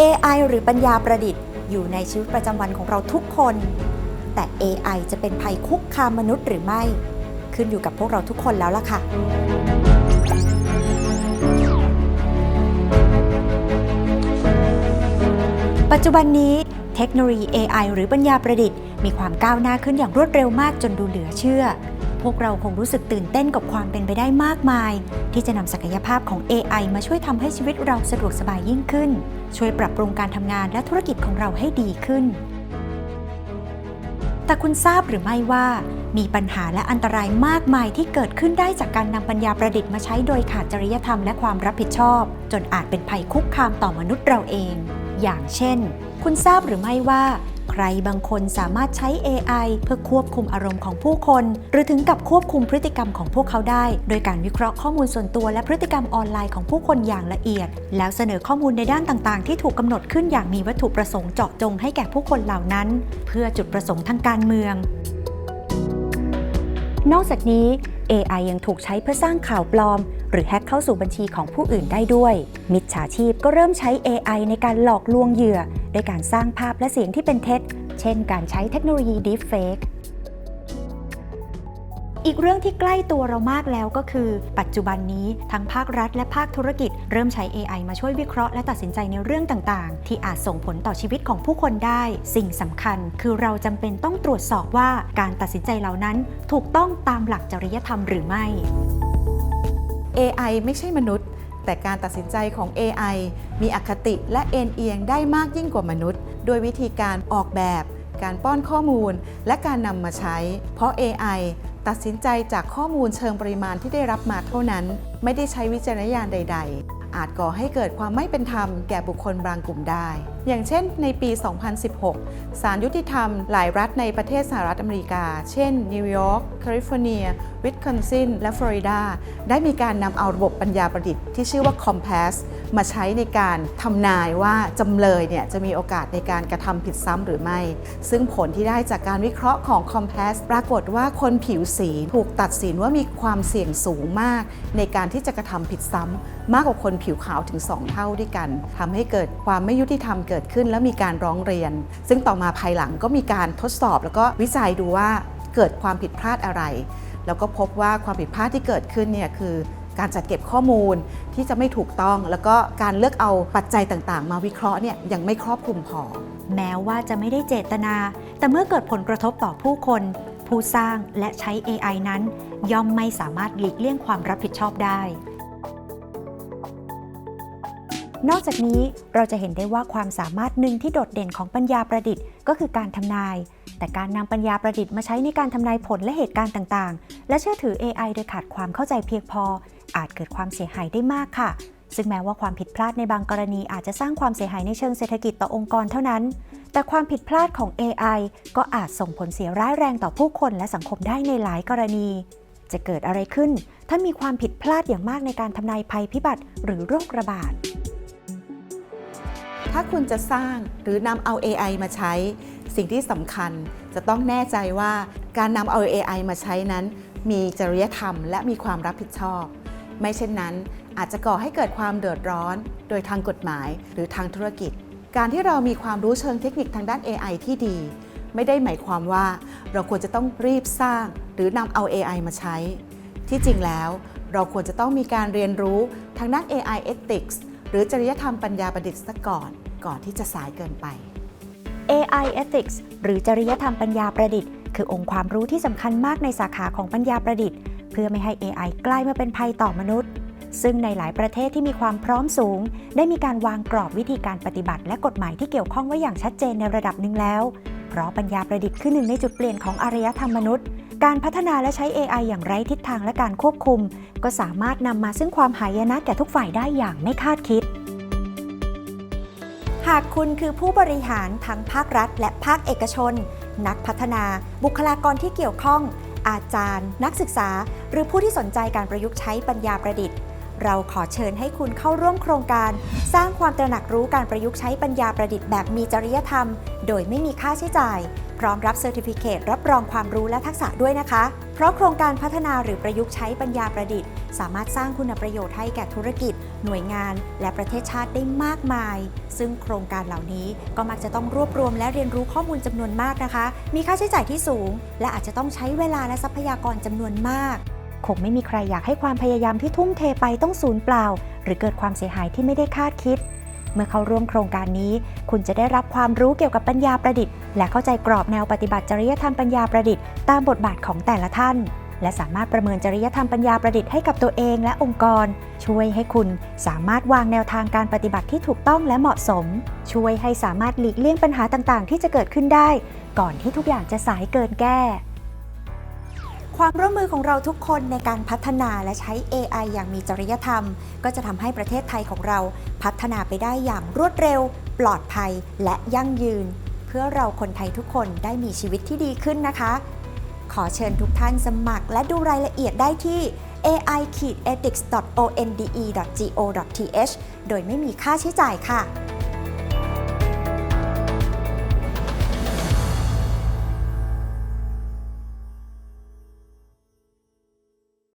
AI หรือปัญญาประดิษฐ์อยู่ในชีวิตประจำวันของเราทุกคน แต่ AI จะเป็นภัยคุกคามมนุษย์หรือไม่ ขึ้นอยู่กับพวกเราทุกคนแล้วล่ะค่ะ ปัจจุบันนี้เทคโนโลยี AI หรือปัญญาประดิษฐ์มีความก้าวหน้าขึ้นอย่างรวดเร็วมากจนดูเหลือเชื่อ วกเราคงรู้สึกตื่นเต้นกับความเป็นไปได้มากมาย ที่จะนำศักยภาพของ AI มาช่วยทำให้ชีวิตเราสะดวกสบายยิ่งขึ้น ช่วยปรับปรุงการทำงานและธุรกิจของเราให้ดีขึ้น แต่คุณทราบหรือไม่ว่า มีปัญหาและอันตรายมากมายที่เกิดขึ้นได้จากการนำปัญญาประดิษฐ์มาใช้โดยขาดจริยธรรมและความรับผิดชอบ จนอาจเป็นภัยคุกคามต่อมนุษย์เราเอง อย่างเช่น คุณทราบหรือไม่ว่า ใครบางคนสามารถใช้ AI เพื่อควบคุมอารมณ์ของผู้คน หรือถึงกับควบคุมพฤติกรรมของพวกเขาได้ โดยการวิเคราะห์ข้อมูลส่วนตัวและพฤติกรรมออนไลน์ของผู้คนอย่างละเอียด แล้วเสนอข้อมูลในด้านต่างๆ ที่ถูกกำหนดขึ้นอย่างมีวัตถุประสงค์เจาะจงให้แก่ผู้คนเหล่านั้น เพื่อจุดประสงค์ทางการเมือง นอกจากนี้ AI ยังถูกใช้เพื่อสร้างข่าวปลอม หรือแฮ็กเข้าสู่บัญชีของผู้อื่นได้ด้วย มิจฉาชีพก็เริ่มใช้ AI ในการหลอกลวงเหยื่อโดยการสร้างภาพและเสียงที่เป็นเท็จ เช่น การใช้เทคโนโลยี Deepfake อีกเรื่องที่ใกล้ตัวเรามากแล้วก็คือ ปัจจุบันนี้ทั้งภาครัฐและภาคธุรกิจ เริ่มใช้ AI มาช่วยวิเคราะห์และตัดสินใจในเรื่องต่างๆ ที่อาจส่งผลต่อชีวิตของผู้คนได้ สิ่งสำคัญ คือเราจำเป็นต้องตรวจสอบว่าการตัดสินใจเหล่านั้นถูกต้องตามหลักจริยธรรมหรือไม่ AI ไม่ใช่มนุษย์ แต่การตัดสินใจของ AI มีอคติและเอ็นเอียงได้มากยิ่งกว่ามนุษย์ โดยวิธีการออกแบบ การป้อนข้อมูล และการนำมาใช้ เพราะ AI ตัดสินใจจากข้อมูลเชิงปริมาณที่ได้รับมาเท่านั้น ไม่ได้ใช้วิจารณญาณใด ๆ อาจก่อให้เกิดความไม่เป็นธรรมแก่บุคคลบางกลุ่มได้ อย่างเช่นในปี 2016 ศาลยุติธรรมหลายรัฐในประเทศสหรัฐอเมริกา เช่น นิวยอร์ก แคลิฟอร์เนีย วิสคอนซิน และฟลอริดา ได้มีการนำเอาระบบปัญญาประดิษฐ์ที่ชื่อว่า Compass มาใช้ในการทำนายว่าจำเลยเนี่ยจะมีโอกาสในการกระทำผิดซ้ำหรือไม่ ซึ่งผลที่ได้จากการวิเคราะห์ของ Compass ปรากฏว่าคนผิวสีถูกตัดสินว่ามีความเสี่ยงสูงมาก ในการที่จะกระทำผิดซ้ำมากกว่าคนผิวขาวถึง 2 เท่าด้วยกันทำให้เกิดความไม่ยุติธรรมเกิดิดขึ้นและมีการร้องเรียน ซึ่งต่อมาภายหลังก็มีการทดสอบแล้วก็วิจัยดูว่าเกิดความผิดพลาดอะไร แล้วก็พบว่าความผิดพลาดที่เกิดขึ้นเนี่ยคือการจัดเก็บข้อมูลที่จะไม่ถูกต้อง แล้วก็การเลือกเอาปัจจัยต่างๆ มาวิเคราะห์เนี่ยยังไม่ครอบคลุมพอ แม้ว่าจะไม่ได้เจตนา แต่เมื่อเกิดผลกระทบต่อผู้คน ผู้สร้างและใช้ AI นั้น ย่อมไม่สามารถหลีกเลี่ยงความรับผิดชอบได้ นอกจากนี้เราจะเห็นได้ว่าความสามารถหนึ่งที่โดดเด่นของปัญญาประดิษฐ์ ก็คือการทำนาย แต่การนำปัญญาประดิษฐ์มาใช้ในการทำนายผลและเหตุการณ์ต่างๆ และเชื่อถือ AI โดยขาดความเข้าใจเพียงพอ อาจเกิดความเสียหายได้มากค่ะ ซึ่งแม้ว่าความผิดพลาดในบางกรณีอาจจะสร้างความเสียหายในเชิงเศรษฐกิจต่อองค์กรเท่านั้น แต่ความผิดพลาดของ AI ก็อาจส่งผลเสียร้ายแรงต่อผู้คนและสังคมได้ในหลายกรณีจะเกิดอะไรขึ้น ถ้ามีความผิดพลาดอย่างมากในการทำนายภัยพิบัติหรือโรคระบาด ถ้าคุณจะสร้างหรือนำเอา AI มาใช้ สิ่งที่สำคัญจะต้องแน่ใจว่าการนำเอา AI มาใช้นั้น มีจริยธรรมและมีความรับผิดชอบ ไม่เช่นนั้น อาจจะก่อให้เกิดความเดือดร้อน โดยทางกฎหมายหรือทางธุรกิจ การที่เรามีความรู้เชิงเทคนิคทางด้าน AI ที่ดี ไม่ได้หมายความว่าเราควรจะต้องรีบสร้าง หรือนำเอา AI มาใช้ ที่จริงแล้ว เราควรจะต้องมีการเรียนรู้ทางด้าน AI Ethics หรือจริยธรรมปัญญาประดิษฐ์ซะก่อนก่อนที่จะสายเกินไป AI Ethics หรือจริยธรรมปัญญาประดิษฐ์ คือองค์ความรู้ที่สำคัญมากในสาขาของปัญญาประดิษฐ์ เพื่อไม่ให้ AI กลายมาเป็นภัยต่อมนุษย์ ซึ่งในหลายประเทศที่มีความพร้อมสูง ได้มีการวางกรอบวิธีการปฏิบัติ และกฎหมายที่เกี่ยวข้องไว้อย่างชัดเจนในระดับหนึ่งแล้ว เพราะปัญญาประดิษฐ์คือหนึ่งในจุดเปลี่ยนของอารยธรรมมนุษย์ การพัฒนาและใช้ AI อย่างไร้ทิศทางและการควบคุม ก็สามารถนำมาซึ่งความหายนะแก่ทุกฝ่ายได้อย่างไม่คาดคิด หากคุณคือผู้บริหารทั้งภาครัฐ และภาคเอกชน นักพัฒนา บุคลากรที่เกี่ยวข้อง อาจารย์ นักศึกษา หรือผู้ที่สนใจการประยุกต์ใช้ปัญญาประดิษฐ์ เราขอเชิญให้คุณเข้าร่วมโครงการ สร้างความตระหนักรู้การประยุกต์ใช้ปัญญาประดิษฐ์แบบมีจริยธรรม โดยไม่มีค่าใช้จ่าย พร้อมรับเซอร์ติฟิเคตรับรองความรู้และทักษะด้วยนะคะ เพราะโครงการพัฒนาหรือประยุกต์ใช้ปัญญาประดิษฐ์ สามารถสร้างคุณประโยชน์ให้แก่ธุรกิจ หน่วยงาน และประเทศชาติได้มากมาย ซึ่งโครงการเหล่านี้ก็มักจะต้องรวบรวมและเรียนรู้ข้อมูลจำนวนมากนะคะ มีค่าใช้จ่ายที่สูง และอาจจะต้องใช้เวลาและทรัพยากรจำนวนมากคงไม่มีใครอยากให้ความพยายามที่ทุ่มเทไปต้องสูญเปล่า หรือเกิดความเสียหายที่ไม่ได้คาดคิด เมื่อเข้าร่วมโครงการนี้ คุณจะได้รับความรู้เกี่ยวกับปัญญาประดิษฐ์ และเข้าใจกรอบแนวปฏิบัติจริยธรรมปัญญาประดิษฐ์ตามบทบาทของแต่ละท่าน และสามารถประเมินจริยธรรมปัญญาประดิษฐ์ให้กับตัวเองและองค์กร ช่วยให้คุณสามารถวางแนวทางการปฏิบัติที่ถูกต้องและเหมาะสม ช่วยให้สามารถหลีกเลี่ยงปัญหาต่างๆ ที่จะเกิดขึ้นได้ ก่อนที่ทุกอย่างจะสายเกินแก้ ความร่วมมือของเราทุกคนในการพัฒนาและใช้ AI อย่างมีจริยธรรม ก็จะทำให้ประเทศไทยของเราพัฒนาไปได้อย่างรวดเร็ว ปลอดภัยและยั่งยืน เพื่อเราคนไทยทุกคนได้มีชีวิตที่ดีขึ้นนะคะ ขอเชิญทุกท่านสมัครและดูรายละเอียดได้ที่ ai-ethics.onde.go.th โดยไม่มีค่าใช้จ่ายค่ะ